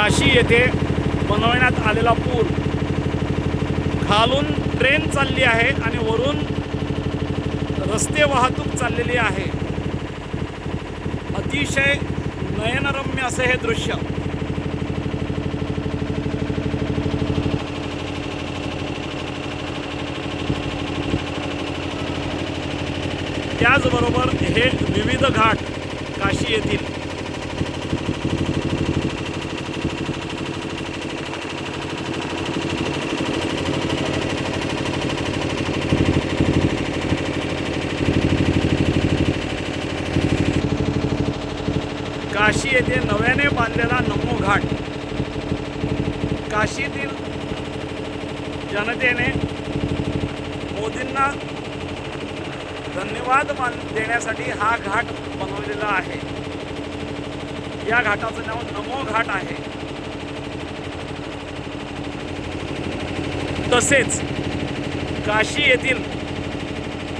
काशी येथे बनवण्यात आलेला पूल खालून ट्रेन चालली आहे आणि वरून रस्ते वाहतूक चाललेली आहे. अतिशय नयनरम्य असे हे दृश्य. त्याचबरोबर हे विविध घाट काशी येथील काशी येथे नव्याने बांधलेला नमो घाट. काशीतील जनतेने मोदींना धन्यवाद मान देण्यासाठी हा घाट बनवलेला आहे. या घाटाचं नाव नमो घाट आहे. तसेच काशी येथील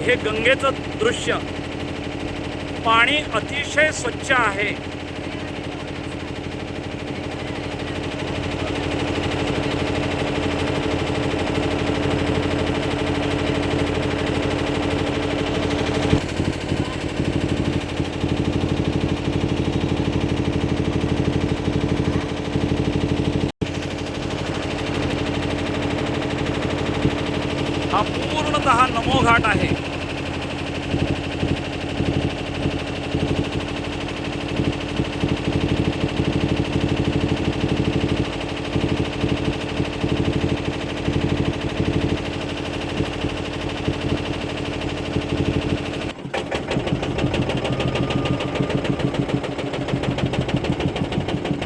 हे गंगेचं दृश्य पाणी अतिशय स्वच्छ आहे हा पूर्णतः नमो घाट आहे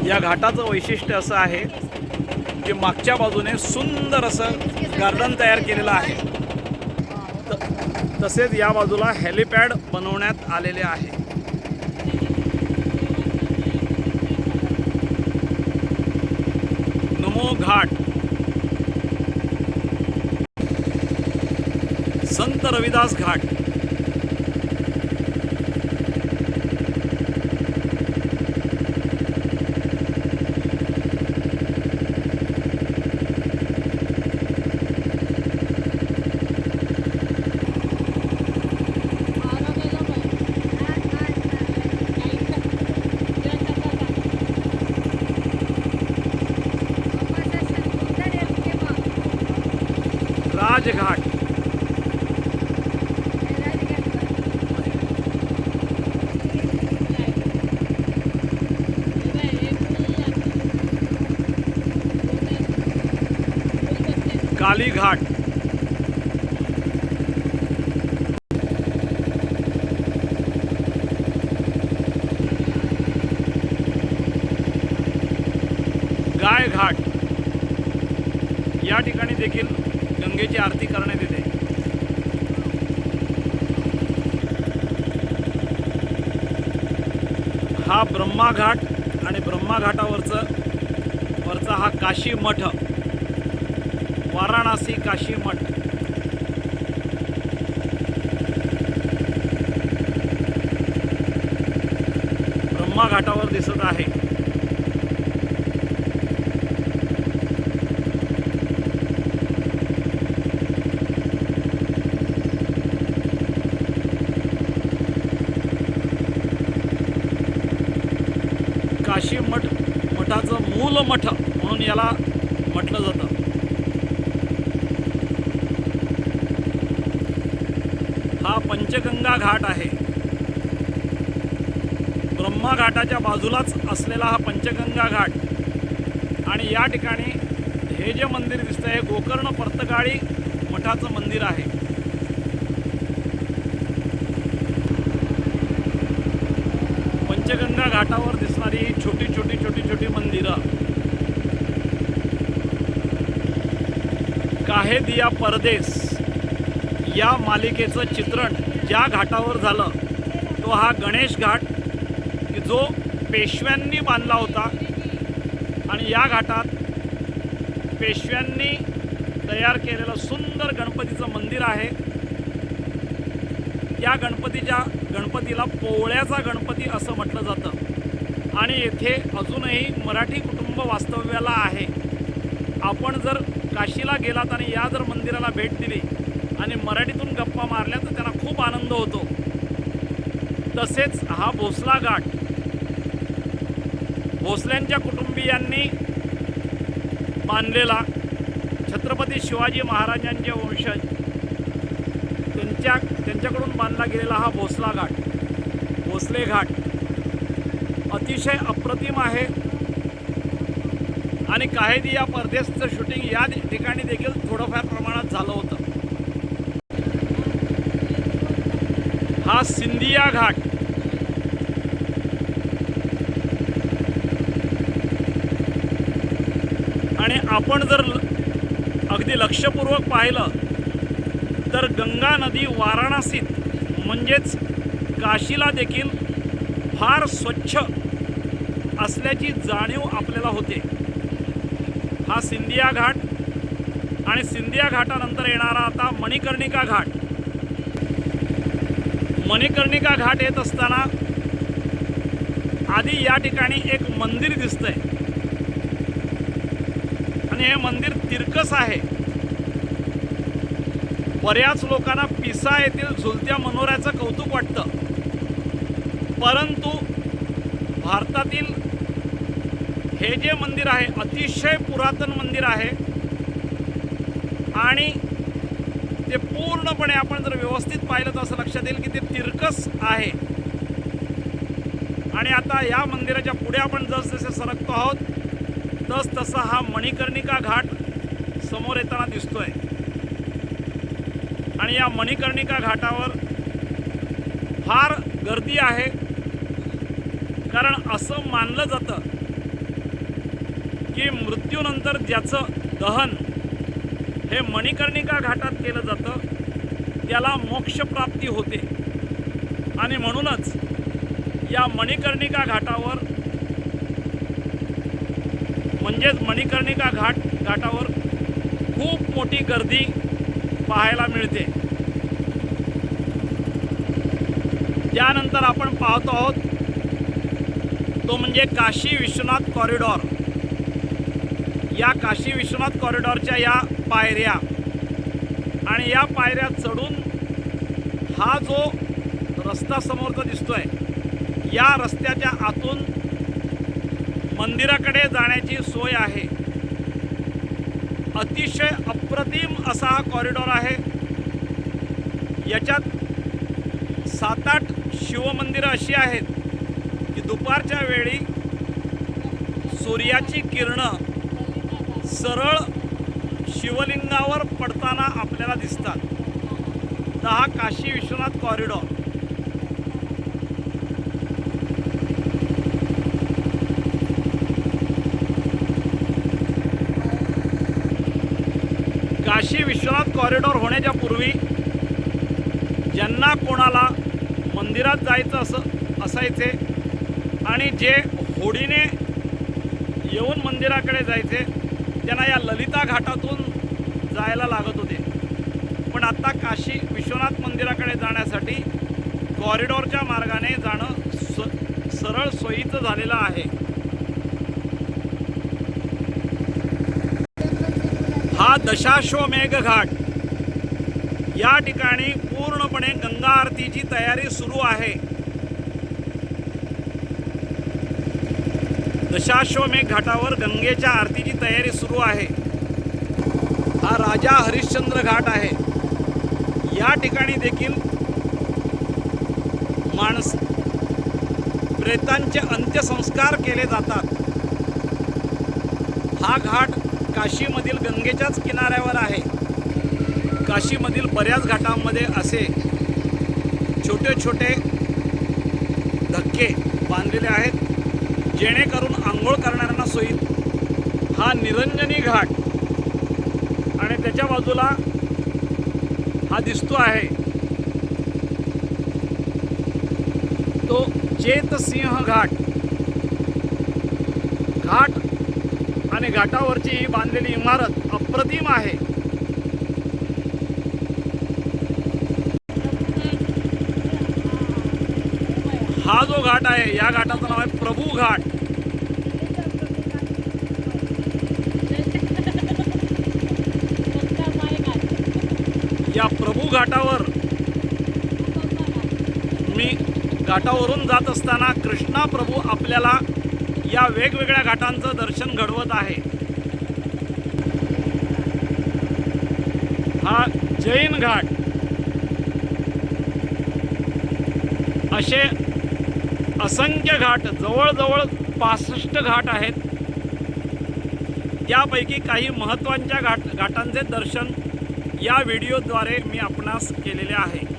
या घाटाचं वैशिष्ट्य असं आहे की मागच्या बाजूने सुंदर असं गार्डन तयार केलेलं आहे. त- तसेच या बाजूला हेलिपॅड बनवण्यात आलेले आहे. नमो घाट. संत रविदास घाट. कालीघाट. गायघाट. या ठिकाणी देखील गंगेची आरती करण्यात येते. हा ब्रह्मा घाट आणि ब्रह्मा घाटावरचं वरचा हा काशी मठ. वाराणसी काशी मठ. ब्रह्मा घाटावर दिसत आहे. काशी मठ मठाचं मूल मठ म्हणून याला म्हटलं जातं हा पंचगंगा घाट आहे. ब्रह्मा घाटाच्या बाजूलाच असलेला हा पंचगंगा घाट. आणि या ठिकाणी हे जे मंदिर दिसतं हे गोकर्ण पर्तकाळी मठाचं मंदिर आहे. पंचगंगा घाटावर दिसणारी ही छोटी छोटी छोटी छोटी मंदिरं. काहे दिया परदेस? या मालिकेचं चित्रण ज्या घाटावर झालं तो हा गणेश घाट की जो पेशव्यांनी बांधला होता. आणि या घाटात पेशव्यांनी तयार केलेलं सुंदर गणपतीचं मंदिर आहे. या गणपतीच्या गणपतीला पोवळ्याचा गणपती असं म्हटलं जातं. आणि येथे अजूनही मराठी कुटुंब कुटुंब वास्तव्याला आहे. आपण जर काशीला गेलात आणि या जर मंदिराला भेट दिली आणि मराठीतून गप्पा मारल्या तर त्यांना खूप आनंद होतो. तसेच हा भोसला घाट. भोसल्यांच्या कुटुंबियांनी बांधलेला छत्रपती शिवाजी महाराजांचे वंशज त्यांच्या त्यांच्याकडून बांधला गेलेला हा भोसला घाट. भोसले घाट. अतिशय अप्रतिम आहे. आणि काहीदी या परदेशचं शूटिंग या ठिकाणी देखील थोडंफार प्रमाणात झालं होतं. सिंधिया घाट. आणि आपण जर ल- अगदी लक्षपूर्वक पाहिलं तर गंगा नदी वाराणसीत म्हणजेच काशीला देखील फार स्वच्छ असल्याची जाणीव आपल्याला होते. हा सिंधिया घाट आणि सिंधिया घाटानंतर येणारा आता मणिकर्णिका घाट. मणिकर्णिका घाट येत असताना आधी या ठिकाणी एक मंदिर दिसतंय. आणि हे मंदिर तिरकस आहे. बऱ्याच लोकांना पिसा येथील झुलत्या मनोऱ्याचं कौतुक वाटतं. परंतु भारतातील हे जे मंदिर आहे अतिशय पुरातन मंदिर आहे. आणि म्हणजे पूर्णपणे आपण जर व्यवस्थित पाहिलं तर असं लक्षात येईल की ते तिरकस आहे. आणि आता या मंदिराच्या पुढे आपण जसजसे सरकतो आहोत तस तसा हा मणिकर्णिका घाट समोर येताना दिसतोय. आणि या मणिकर्णिका घाटावर फार गर्दी आहे. कारण असं मानलं जातं की मृत्यूनंतर ज्याचं दहन हे मणिकर्णिका घाटात केलं जातं. त्याला मोक्षप्राप्ती होते. आणि म्हणूनच या मणिकर्णिका घाटावर म्हणजेच मणिकर्णिका घाट घाटावर खूप मोठी गर्दी पाहायला मिळते. त्यानंतर आपण पाहतो आहोत तो म्हणजे काशी विश्वनाथ कॉरिडॉर. या काशी विश्वनाथ कॉरिडॉरच्या या पायऱ्या. आणि या पायऱ्या चढून हा जो रस्ता समोरचा दिसतोय या रस्त्याच्या आतून मंदिराकडे जाण्याची सोय आहे. अतिशय अप्रतिम असा हा कॉरिडॉर आहे. याच्यात सात आठ शिवमंदिरं अशी आहेत की दुपारच्या वेळी सूर्याची किरणं सरळ शिवलिंगावर पडताना आपल्याला दिसतात. दहा काशी विश्वनाथ कॉरिडॉर काशी विश्वनाथ कॉरिडॉर होण्याच्या पूर्वी ज्यांना कोणाला मंदिरात जायचं असं असायचे आणि जे होडीने येऊन मंदिराकडे जायचे त्यांना या ललिता घाटातून जायला लागत होते. पण आता काशी विश्वनाथ मंदिराकडे जाण्यासाठी कॉरिडॉरच्या मार्गाने जाणं स सरळ सोयीचं झालेलं आहे. हा दशाश्वमेघ घाट. या ठिकाणी पूर्णपणे गंगा आरतीची तयारी सुरू आहे. दशाश्वमेघ घाटावर गंगेच्या आरतीची तयारी सुरू आहे. हा राजा हरिश्चंद्र घाट आहे. या ठिकाणी देखील माणस प्रेतांचे अंत्यसंस्कार केले जातात. हा घाट काशीमधील गंगेच्याच किनाऱ्यावर आहे. काशीमधील बऱ्याच घाटांमध्ये असे छोटे छोटे धक्के बांधलेले आहेत. जेणेकरून आंघोळ करणाऱ्यांना सोयीत हा निरंजनी घाट. आणि त्याच्या बाजूला हा दिसतो आहे. तो चेतसिंह घाट. घाट आणि घाटावरची ही बांधलेली इमारत अप्रतिम आहे. हा जो घाट आहे या घाटाचं नाव आहे प्रभू घाट. या प्रभू घाटावर मी घाटावरून जात असताना कृष्णा प्रभू आपल्याला या वेगवेगळ्या घाटांचं दर्शन घडवत आहे. हा जैन घाट. असे असंख्य घाट जवळजवळ पासष्ट घाट आहेत. त्यापैकी काही महत्त्वाच्या घाट घाटांचे दर्शन या व्हिडिओद्वारे मी आपणास केलेले आहे.